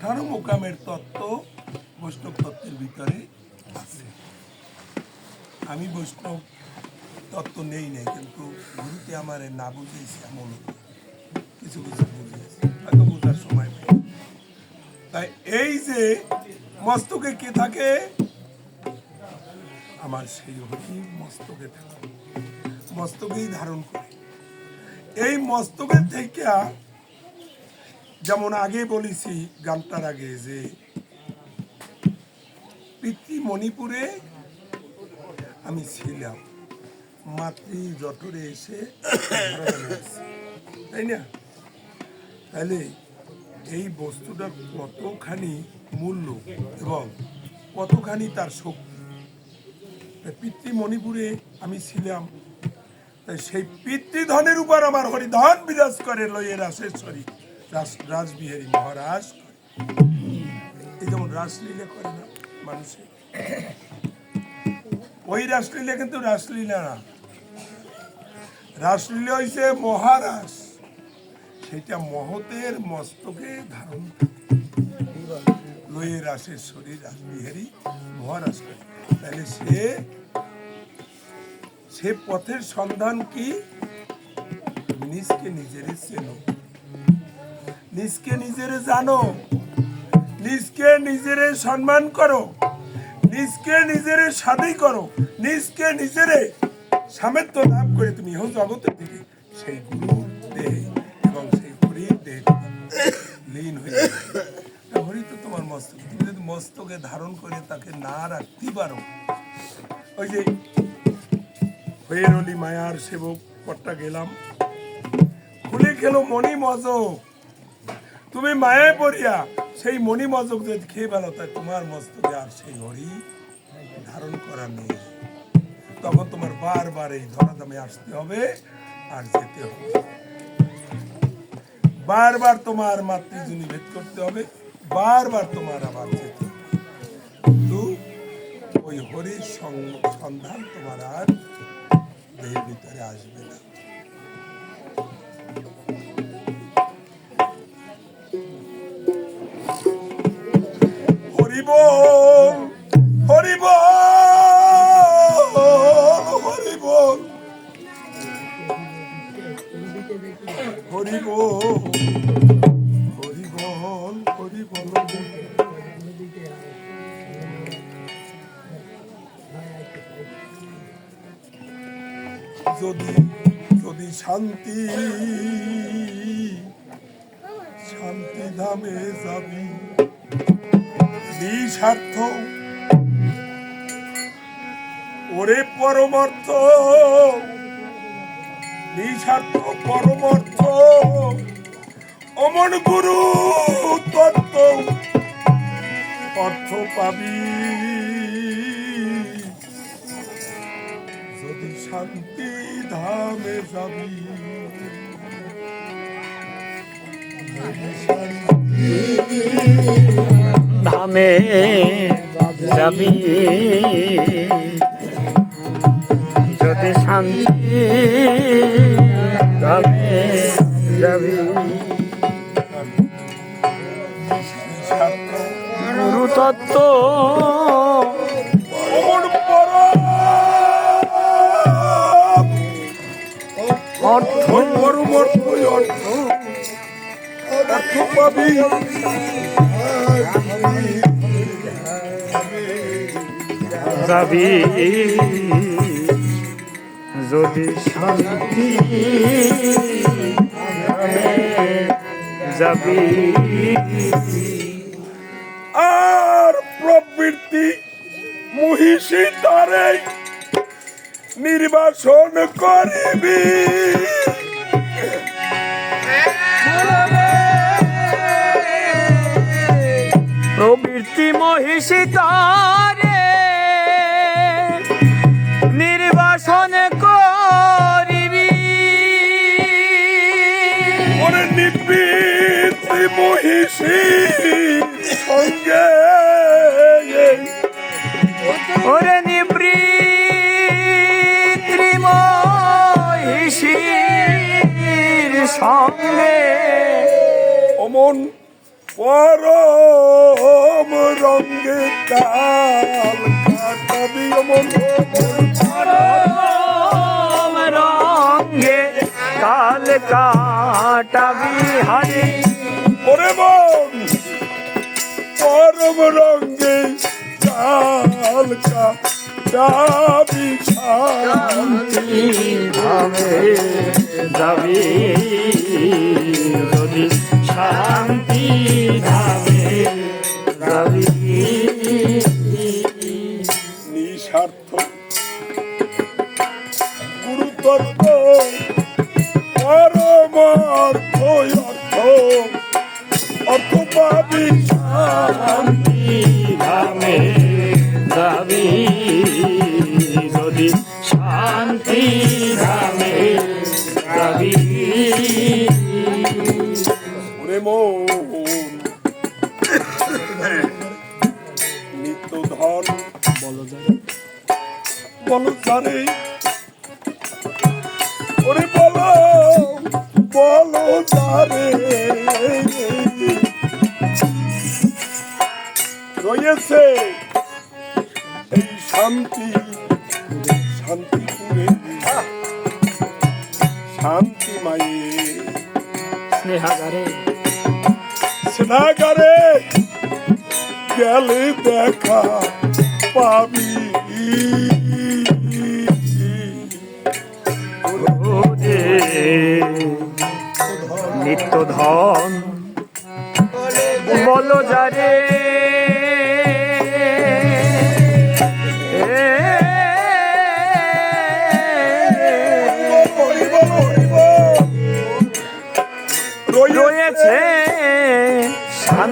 আঠারো মোকামের তত্ত্ব বৈষ্ণব তত্ত্বের ভিতরে আছে। আমি বৈষ্ণব তত্ত্ব নেই নাই, কিন্তু গুরুতে আমার না বুঝিয়েছে এমন কিছু কিছু বুঝিয়েছে হয়তো বোঝার সময় পাই তাই এই যে মস্তকে কে থাকে? আমার সেই হরি মস্তকে থাকে। মস্তকেই ধারণ করে। এই মস্তকের থেকে যেমন আগে বলেছি গানটার আগে যে পিতৃ মণিপুরে আমি ছিলাম। মাতৃ জঠরে এসে তাই না? তাহলে এই বস্তুটা কতখানি মূল্য এবং কতখানি তার শক্তি? পিতৃ মণিপুরে আমি ছিলাম। সেই পিতৃধনের উপর আমার হরিধন বিরাজ করে লয়ে রাসেশ্বরী রাস রাসবিহারী মহারাজ। এই যেমন রাসলীলা করে না মানুষে ওই রাসলীলা কিন্তু রাসলীলা না রাসলীলা হইছে মহারাজ সেটা মহতের মস্তকে ধারণ। লয়ে রাসেশ্বরী রাসবিহারী মহারাজ করে। তাহলে সে সে পথের সন্ধান কি নিজকে নিজেরে চেনো নিজকে নিজেরে জানো। নিজকে নিজেরে সম্মান করো। নিজকে নিজেরে স্বাধীন করো। নিজকে নিজেরে সামেত্য লাভ করে তুমি ইহ জগতের দিকে সেই গুরুর দেহে এবং সেই হরির দেহে লীন হয়ে। হরি তো তোমার মস্তক। তুমি যদি মস্তকে ধারণ করে তাকে না রাখতে পারো, ওই যে হয়ে রলি মায়ার সেবক কট্টা গেলাম। খুলে খেলো মণি মজক তুমি মায়ায় পড়িয়া সেই মণি মজক যদি খেয়ে পেল তাই তোমার মস্তকে আর সেই হরি ধারণ করা নেই। তখন তোমার বারবার এই ধরাধামে আসতে হবে আর যেতে হবে। বারবার তোমার মাতৃজনী ভেদ করতে হবে, বারবার তোমার আবার যেতে কিন্তু ওই হরির সন্ধান তোমার আর দেহের ভিতরে আসবে না। হরিব গুরু তত্ত্ব। অর্থ পাবি। যদি শান্তি ধামে যাবি ধামে যাবি যদি শান্তি ধামে যাবি। স্বার্থ গুরু পরম অর্থ ওই পরম অর্থই অর্থ অর্থ পাবি যাবি যদি শান্তি যাবি। মহিষী তারে নির্বাসন করিবি। প্রবৃত্তি মহিষী তারে নির্বাসন করিবি। মহিষী। সঙ্গে অমন পরম রঙ্গে কাল কাটাবি অমন পরম রঙ্গে কাল কাটাবি হারি ওরে মন পরম রঙ্গে কাল কাটাবি। শান্তি ধামে যাবি যদি শান্তি ধামে যাবি। নিঃস্বার্থ গুরুতত্ত্ব পরমার্থ অর্থ। অর্থ পাবি শান্তি ধামে। যাবি। যদি শান্তি ধামে যাবি। ওরে মন। নিত্য ধন। বলো জানে। ওরে বলো বলো জানে। রয়েছে শান্তি শান্তিপুরে শান্তি মায়ে। স্নেহাগারে। স্নাগারে গেলে দেখা পাবি। ওরে নিত্য ধন বলো যারে।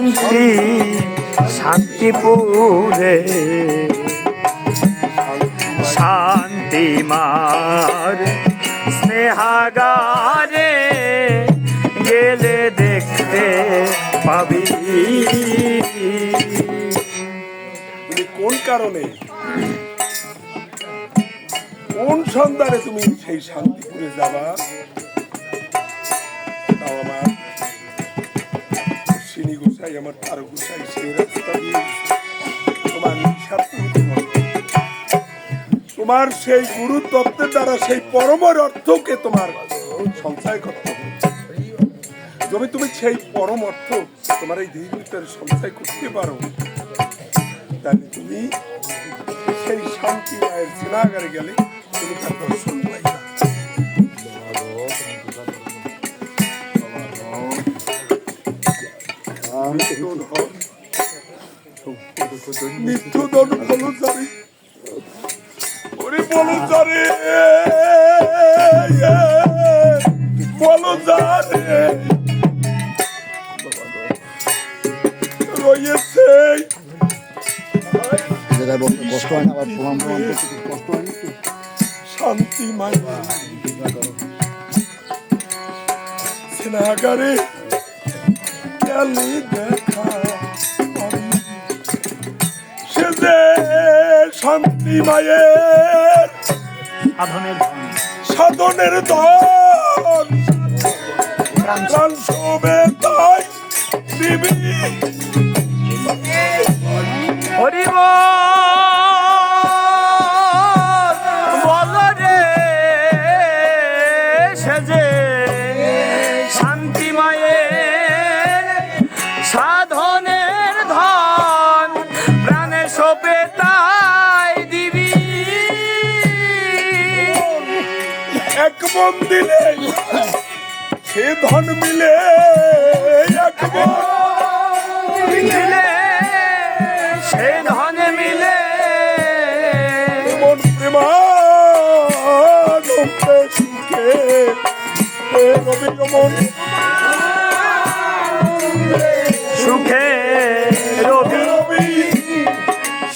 শান্তি শান্তিপুরে। শান্তি মার স্নেহাগারে গেলে দেখতে পাবি। কোন কারণে? কোন সন্ধানে তুমি সেই শান্তিপুরে যাবা? সিনি আমার তার গোসাই সেই রাস্তা দিয়ে তোমার নিঃস্বার্থ তোমার সেই গুরু তত্ত্বের দ্বারা সেই পরমর অর্থকে তোমার সঞ্চয় করতে হবে। যদি তুমি সেই পরম অর্থ তোমার এই দেহের ভিতরে সঞ্চয় করতে পারো, তাহলে তুমি সেই শান্তি মায়ের সেনাগারে গেলে তুমি তার দর্শন পাইবা। নিত্যদন বলুচারি ওরে বলুচারি বলুচারি রয়েছে বসতে কষ্ট হয় না আবার প্রমাণ শান্তি মাইবা সেনাগারে গেলে দেখা পাবি। সে যে শান্তি মায়ের সাধনের সাধনের ধন প্রাণ শোভে তাই দিবি হরিব বল রে সেজে মন দিলে সে ধন মিলে মিলে সে ধনে মিলে। মন প্রেমানন্দে সুখে রবি মন সুখে রবি রবি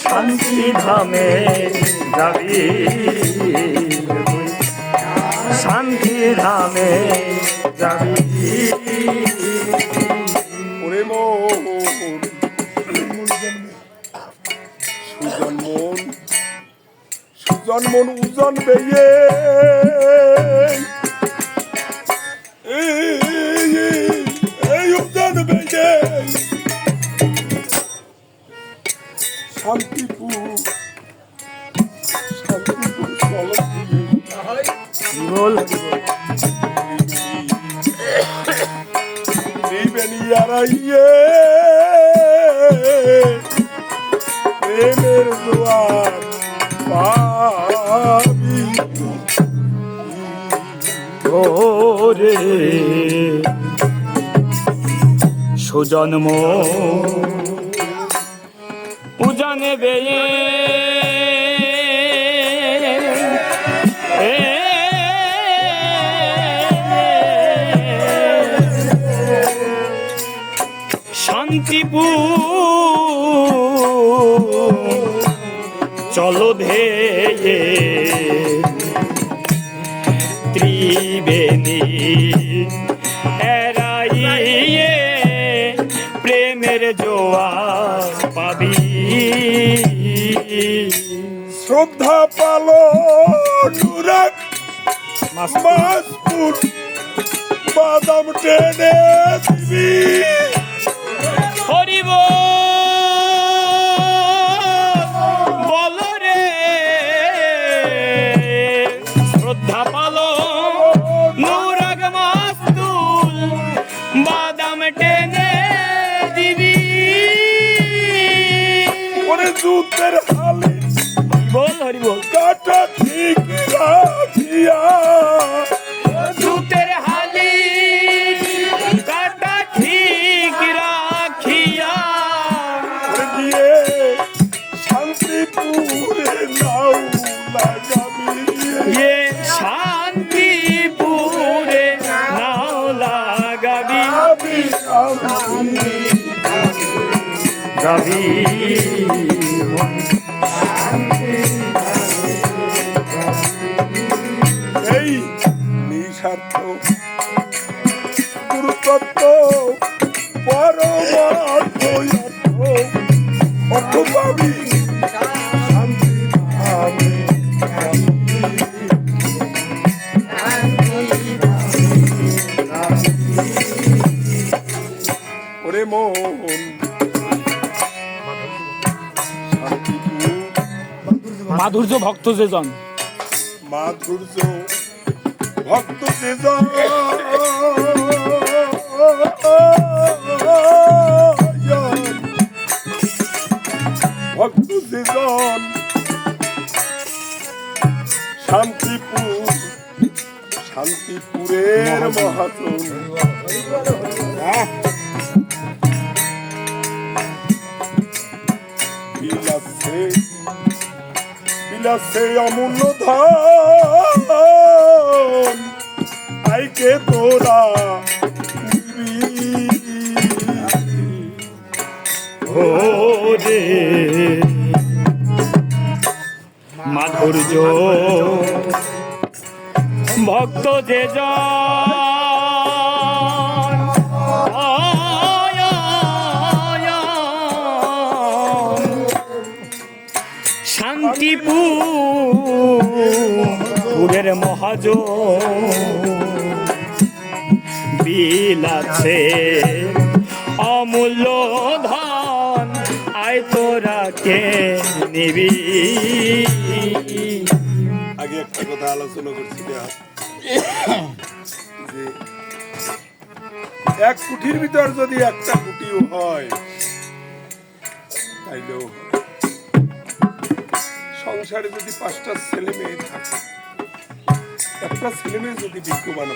শান্তি ধামে যাবি। শান্তি ধামে সুজন মন উজন শান্তিপুর ত্রিবেণিয়ারাইয়ে প্রেমের দুয়ার পাবি। ওরে সুজন্ম উজানে বেয়ে চলো ধেয়ে ত্রিবেণী এরাইয়ে প্রেমের জোয়ার পাবি। শ্রদ্ধা পালো ডুরাক মাসপুর বাদাম টেনে দিবি। হরিব গুরুতত্ত্ব পরমার্থ অর্থ পাবি শান্তি পাবি ওরে মন মাধুর্য ভক্ত যেজন মাধুর্য ভক্ত সেজন শান্তিপুরের মহাজন। বিলাসে বিলাসে অমূল্য ধন। আইকে তোরা নিবি। ও রে মাধুর্য। ভক্ত যেজন শান্তিপুরের মহাজ বিলাছে অমূল্য ধন আয় তোরা কে নিবি? আগে একটা কথা আলোচনা করছি এক কুঠির ভিতর যদি একটা কুটিও হয়, তাইলেও সংসারে যদি পাঁচটা ছেলে মেয়ে থাকে, একটা ছেলে মেয়ে যদি হয়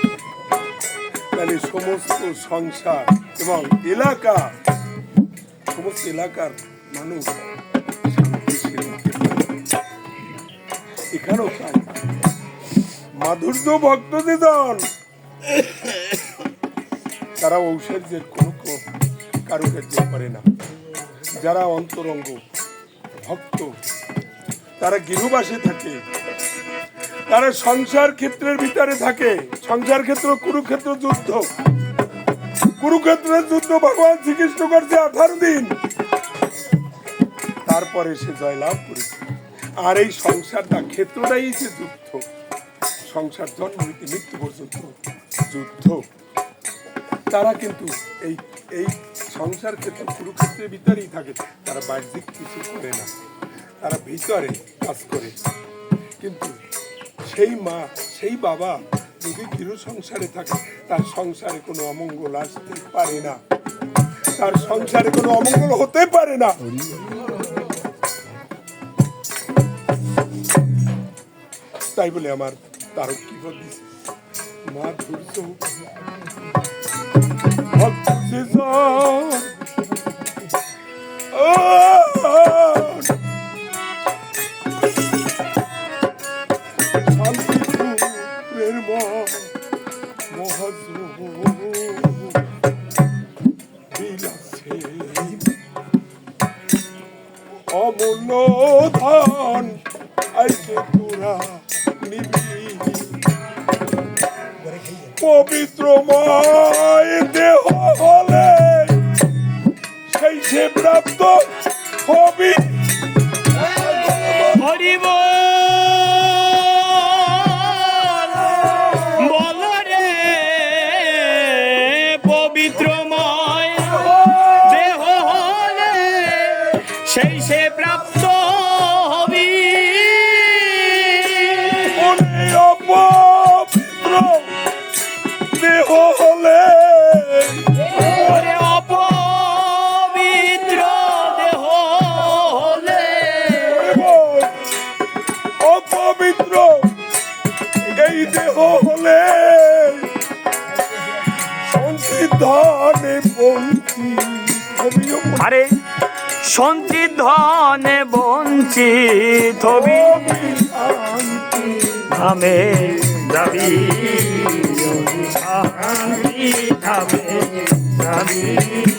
তাহলে সমস্ত সংসার এবং এলাকা, সমস্ত এলাকার মানুষ। এখানেও তাই মাধুর্য ভক্ত যেজন। তারা ঔষধের কোনো কারুকার্য করে না। যারা অন্তরঙ্গ ভক্ত, তারা গৃহবাসে থাকে। তারা সংসার ক্ষেত্রের ভিতরে থাকে। সংসার ক্ষেত্র, কুরুক্ষেত্র যুদ্ধ। কুরুক্ষেত্রের যুদ্ধ ভগবান শ্রীকৃষ্ণ করছে আঠারো দিন। তারপরে সে জয়লাভ করেছে। আর এই সংসারটা ক্ষেত্রটাই যে যুদ্ধ। সংসার, জন্ম হইতে মৃত্যু পর্যন্ত যুদ্ধ। তারা কিন্তু এই এই সংসার ক্ষেত্রে, কুরুক্ষেত্রের ভিতরেই থাকে। তারা বাহ্যিক কিছু করে না। তারা ভিতরে কাজ করে। কিন্তু সেই মা, সেই বাবা যদি গৃহ সংসারে থাকে, তার সংসারে কোনো অমঙ্গল আসতে পারে না। তার সংসারে কোনো অমঙ্গল হতে পারে না। তাই বলে আমার তার কি বলিস মা ধৈর্য ভক্ত আরে সঞ্চিত ধনে বঞ্চিত হবি। দাবি যাবি ধামে যাবি।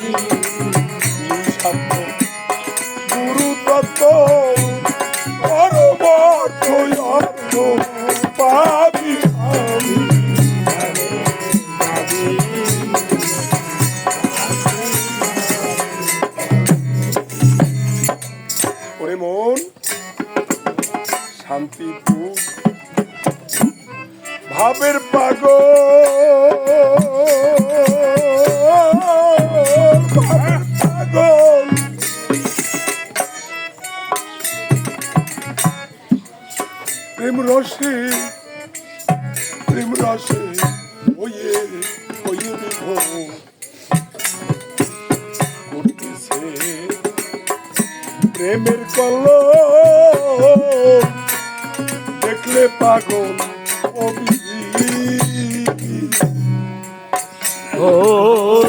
প্রেমের কল দেখলে পাগল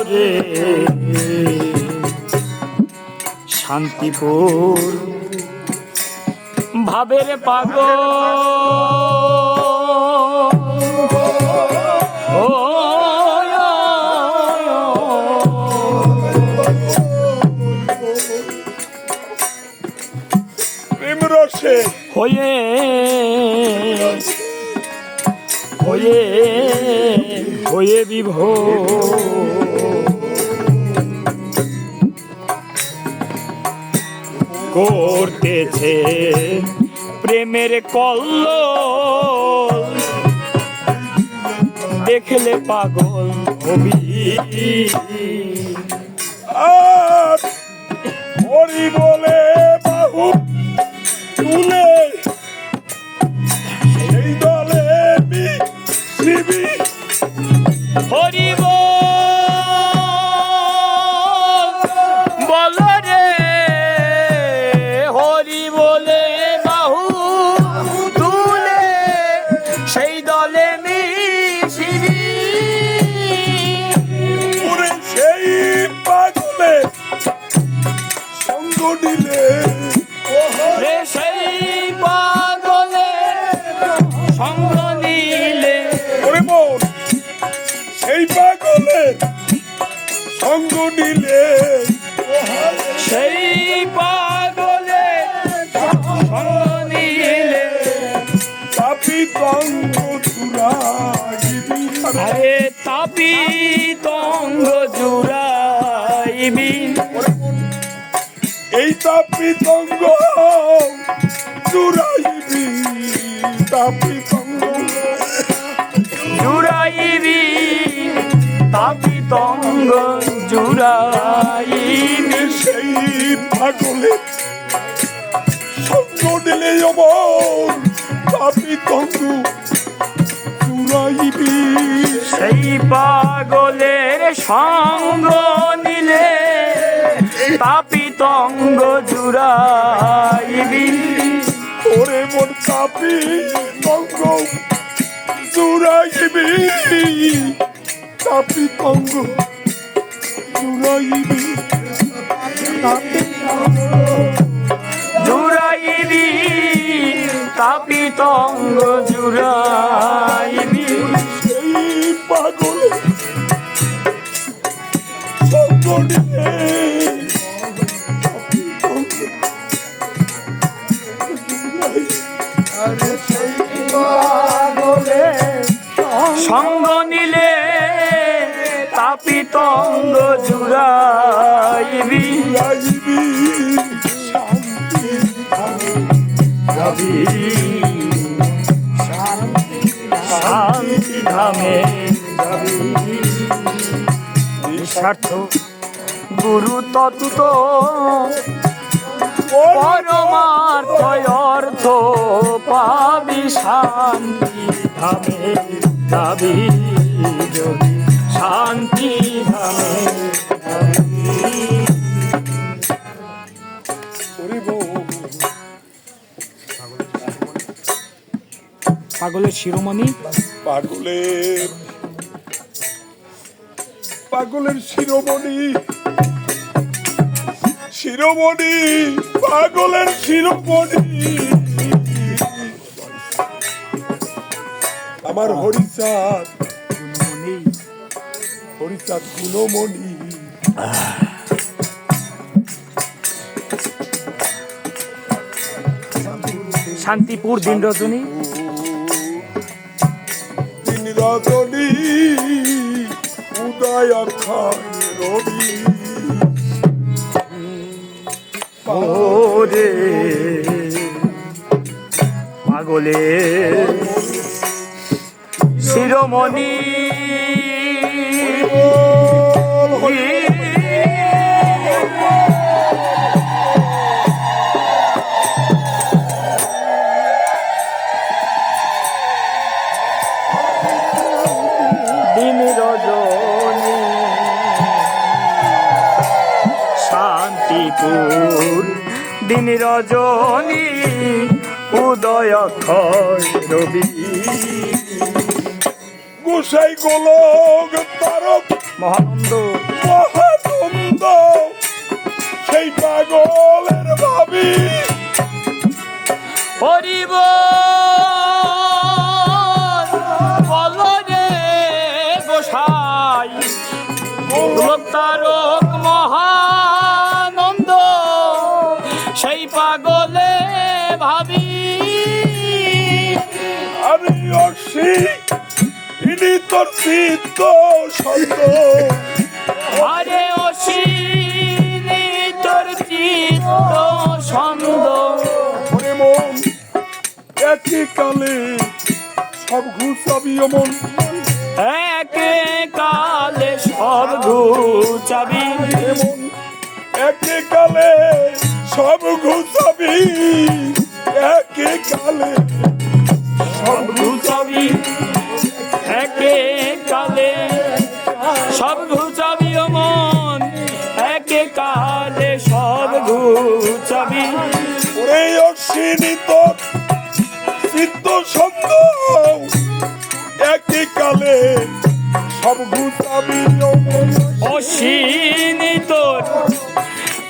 রে শান্তিপুর ভাবের পাগ হয়ে হয়ে হয়ে বিভোর করতেছে প্রেমের কল্ল দেখলে পাগল হবি। আর হরি বল রে হরি বলে বাহু তুলে সেই দলে সেই পাগলে সঙ্গ দিলে সেই পাগলে সঙ্গ সঙ্গ নিলে সেই পাগলে নিলে। তাপি তঙ্গ চুরাইবি। আরে তাপি তঙ্গ জুড়াইবি এই তাপি তঙ্গ পাগলে। সঙ্গ দিলে অমর পাপি তঙ্গু চুরাইবি। সেই পাগলের সঙ্গ নিলে পাপি তঙ্গ জুড়াইবি ওরে মোর পাপি তঙ্গ চুরাইবি। পাপি তঙ্গ জুড়াইবি পাপি তঙ্গ জুড়াইবি। সেই পাগলে সঙ্গ দিলে পাপি তঙ্গ সঙ্গ নিলে তঙ্গ জুড়াইবি। শান্তি ধামে। নিঃস্বার্থ গুরু তত্ত্ব পরমার্থ অর্থ পাবি শান্তি ধামে। যাবি যদি শান্তি ধামে পাগলের শিরোমণি? পাগলের পাগলের শিরোমণি শিরোমণি পাগলের শিরোমণি। আমার হরিচাঁদ হরিচাঁদ গুণমণি শান্তিপুর দিন রজনী। দিন রজনী উদয় রবি। ওরে পাগলে শিরোমণি। শান্তিপুর। দিন রজনী উদয় রবি। গোসাই গোলক তারক। মহানন্দ মহানন্দ সেই পাগলের ভাবি। হরিব বল রে গোসাই তারক মহানন্দ সেই পাগলে ভাবি। আমি অসি ইনি তোর চিত্ত সন্ত। আরে অসিনি তোর চিত্ত ছন্দ। মনে একই কালে সব ঘুষাবি অমন। একে কালে সব ঘুচাবি। এমন একই কালে সব ঘুষাবি একই কালে সব ঘুচাবি। একে কালে সব ঘুচাবি। ঘুচাবি ওরে অশ্বিনী সন্ত একই কালে সব অসীনি তোর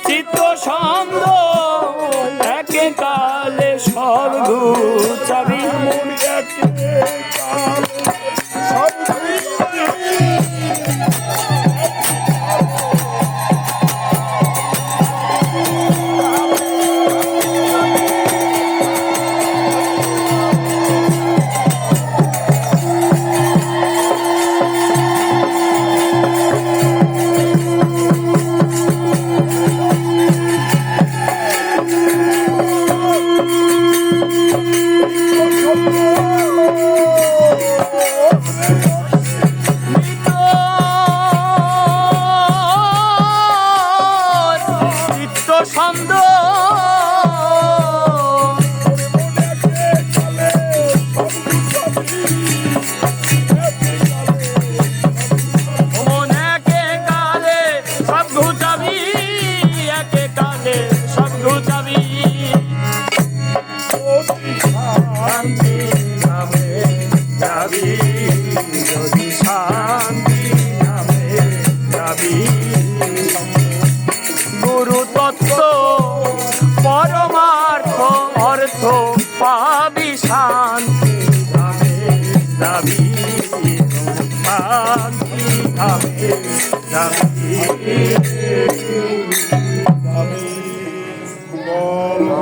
চিত্ত সন্দ একে কালে সব ঘুচাবি yaşandı. শান্তি নামে যাবি